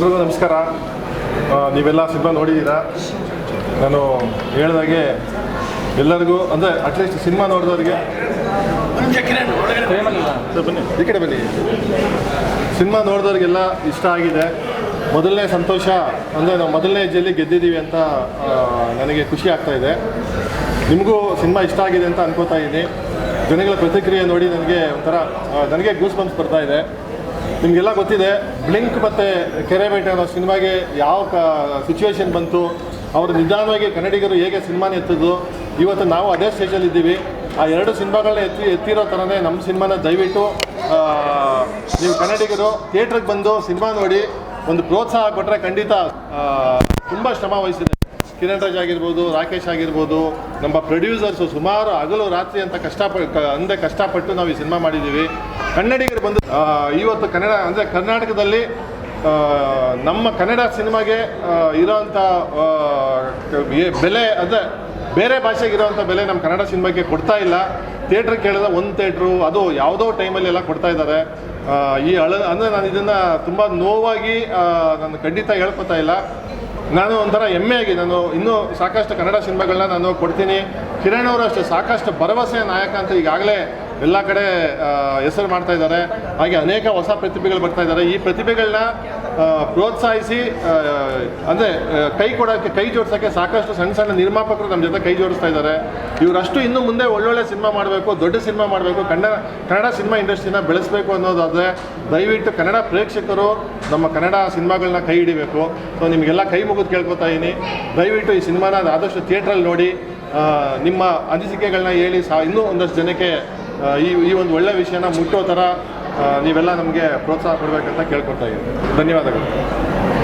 ಎಲ್ರಿಗೂ ನಮಸ್ಕಾರ. ನೀವೆಲ್ಲ ಸಿನಿಮಾ ನೋಡಿದ್ದೀರಾ? ನಾನು ಹೇಳಿದಾಗೆ ಎಲ್ಲರಿಗೂ, ಅಂದರೆ ಅಟ್ಲೀಸ್ಟ್ ಸಿನಿಮಾ ನೋಡಿದವರಿಗೆ ಈ ಕಡೆ ಬನ್ನಿ. ಸಿನಿಮಾ ನೋಡಿದವ್ರಿಗೆಲ್ಲ ಇಷ್ಟ ಆಗಿದೆ. ಮೊದಲನೇ ಸಂತೋಷ, ಅಂದರೆ ನಾವು ಮೊದಲನೇ ಹೆಜ್ಜೆಯಲ್ಲಿ ಗೆದ್ದಿದ್ದೀವಿ ಅಂತ ನನಗೆ ಖುಷಿ ಆಗ್ತಾ ಇದೆ. ನಿಮಗೂ ಸಿನಿಮಾ ಇಷ್ಟ ಆಗಿದೆ ಅಂತ ಅನ್ಕೋತಾ ಇದ್ದೀನಿ. ಜನಗಳ ಪ್ರತಿಕ್ರಿಯೆ ನೋಡಿ ನನಗೆ ಒಂಥರ ನನಗೆ ಗೂಸ್ ಬಂಪ್ಸ್ ಬರ್ತಾ ಇದೆ. ನಿಮಗೆಲ್ಲ ಗೊತ್ತಿದೆ ಬ್ಲಿಂಕ್ ಮತ್ತು ಕೆರೆಬೇಟೆ ಅನ್ನೋ ಸಿನಿಮಾಗೆ ಯಾವ ಕ ಸಿಚುವೇಶನ್ ಬಂತು, ಅವರು ನಿಧಾನವಾಗಿ ಕನ್ನಡಿಗರು ಹೇಗೆ ಸಿನಿಮಾನ ಎತ್ತಿದ್ರು, ಇವತ್ತು ನಾವು ಅದೇ ಸ್ಟೇಜಲ್ಲಿ ಇದ್ದೀವಿ. ಆ ಎರಡು ಸಿನಿಮಾಗಳನ್ನ ಎತ್ತಿ, ಎತ್ತಿರೋ ಥರನೇ ನಮ್ಮ ಸಿನಿಮಾನ ದಯವಿಟ್ಟು ನೀವು ಕನ್ನಡಿಗರು ಥಿಯೇಟ್ರಿಗೆ ಬಂದು ಸಿನಿಮಾ ನೋಡಿ, ಒಂದು ಪ್ರೋತ್ಸಾಹ ಕೊಟ್ಟರೆ ಖಂಡಿತ ತುಂಬ ಶ್ರಮ ವಹಿಸಿದೆ ಕಿರಣ್ ರಾಜ್ ಆಗಿರ್ಬೋದು, ರಾಕೇಶ್ ಆಗಿರ್ಬೋದು, ನಮ್ಮ ಪ್ರೊಡ್ಯೂಸರ್ಸು ಸುಮಾರು ಹಗಲು ರಾತ್ರಿ ಅಂತ ಕಷ್ಟಪಟ್ಟು ಅಂದರೆ ಕಷ್ಟಪಟ್ಟು ನಾವು ಈ ಸಿನಿಮಾ ಮಾಡಿದ್ದೀವಿ. ಕನ್ನಡಿಗರು ಬಂದು ಇವತ್ತು ಕನ್ನಡ, ಅಂದರೆ ಕರ್ನಾಟಕದಲ್ಲಿ ನಮ್ಮ ಕನ್ನಡ ಸಿನಿಮಾಗೆ ಇರೋವಂಥ ಬೆಲೆ, ಅಂದರೆ ಬೇರೆ ಭಾಷೆಗೆ ಇರೋಂಥ ಬೆಲೆ ನಮ್ಮ ಕನ್ನಡ ಸಿನಿಮಾಗೆ ಕೊಡ್ತಾ ಇಲ್ಲ. ಥಿಯೇಟ್ರ್ ಕೇಳಿದ್ರೆ ಒಂದು ಥಿಯೇಟ್ರು, ಅದು ಯಾವುದೋ ಟೈಮಲ್ಲಿ ಎಲ್ಲ ಕೊಡ್ತಾ ಇದ್ದಾರೆ. ಈ ಅಳ, ಅಂದರೆ ನಾನು ಇದನ್ನು ತುಂಬ ನೋವಾಗಿ ನಾನು ಖಂಡಿತ ಹೇಳ್ಕೊತಾ ಇಲ್ಲ. ನಾನು ಒಂಥರ ಹೆಮ್ಮೆಯಾಗಿ ನಾನು ಇನ್ನೂ ಸಾಕಷ್ಟು ಕನ್ನಡ ಸಿನಿಮಾಗಳನ್ನ ನಾನು ಕೊಡ್ತೀನಿ. ಕಿರಣ್ ಅವರು ಅಷ್ಟೇ ಸಾಕಷ್ಟು ಭರವಸೆಯ ನಾಯಕ ಅಂತ ಈಗಾಗಲೇ ಎಲ್ಲ ಕಡೆ ಹೆಸರು ಮಾಡ್ತಾ ಇದ್ದಾರೆ. ಹಾಗೆ ಅನೇಕ ಹೊಸ ಪ್ರತಿಭೆಗಳು ಬರ್ತಾ ಇದ್ದಾರೆ. ಈ ಪ್ರತಿಭೆಗಳನ್ನ ಪ್ರೋತ್ಸಾಹಿಸಿ ಅಂದರೆ ಕೈ ಕೊಡೋಕ್ಕೆ ಕೈ ಜೋಡಿಸೋಕ್ಕೆ ಸಾಕಷ್ಟು ಸಣ್ಣ ಸಣ್ಣ ನಿರ್ಮಾಪಕರು ನಮ್ಮ ಜೊತೆ ಕೈ ಜೋಡಿಸ್ತಾ ಇದ್ದಾರೆ. ಇವರಷ್ಟು ಇನ್ನು ಮುಂದೆ ಒಳ್ಳೊಳ್ಳೆ ಸಿನಿಮಾ ಮಾಡಬೇಕು, ದೊಡ್ಡ ಸಿನಿಮಾ ಮಾಡಬೇಕು, ಕನ್ನಡ ಕನ್ನಡ ಸಿನಿಮಾ ಇಂಡಸ್ಟ್ರಿನ ಬೆಳೆಸಬೇಕು ಅನ್ನೋದಾದರೆ ದಯವಿಟ್ಟು ಕನ್ನಡ ಪ್ರೇಕ್ಷಕರು ನಮ್ಮ ಕನ್ನಡ ಸಿನಿಮಾಗಳನ್ನ ಕೈ ಹಿಡಿಬೇಕು. ಸೊ ನಿಮಗೆಲ್ಲ ಕೈ ಮುಗಿದು ಕೇಳ್ಕೊತಾ ಇದ್ದೀನಿ ದಯವಿಟ್ಟು ಈ ಸಿನಿಮಾನ ಆದಷ್ಟು ಥಿಯೇಟ್ರಲ್ಲಿ ನೋಡಿ ನಿಮ್ಮ ಅನಿಸಿಕೆಗಳನ್ನ ಹೇಳಿ ಸಹ ಇನ್ನೂ ಒಂದಷ್ಟು ಜನಕ್ಕೆ ಈ ಈ ಒಂದು ಒಳ್ಳೆ ವಿಷಯನ ಮುಟ್ಟೋ ಥರ ನೀವೆಲ್ಲ ನಮಗೆ ಪ್ರೋತ್ಸಾಹ ಕೊಡಬೇಕಂತ ಕೇಳ್ಕೊತಾ ಇದ್ದೀನಿ. ಧನ್ಯವಾದಗಳು.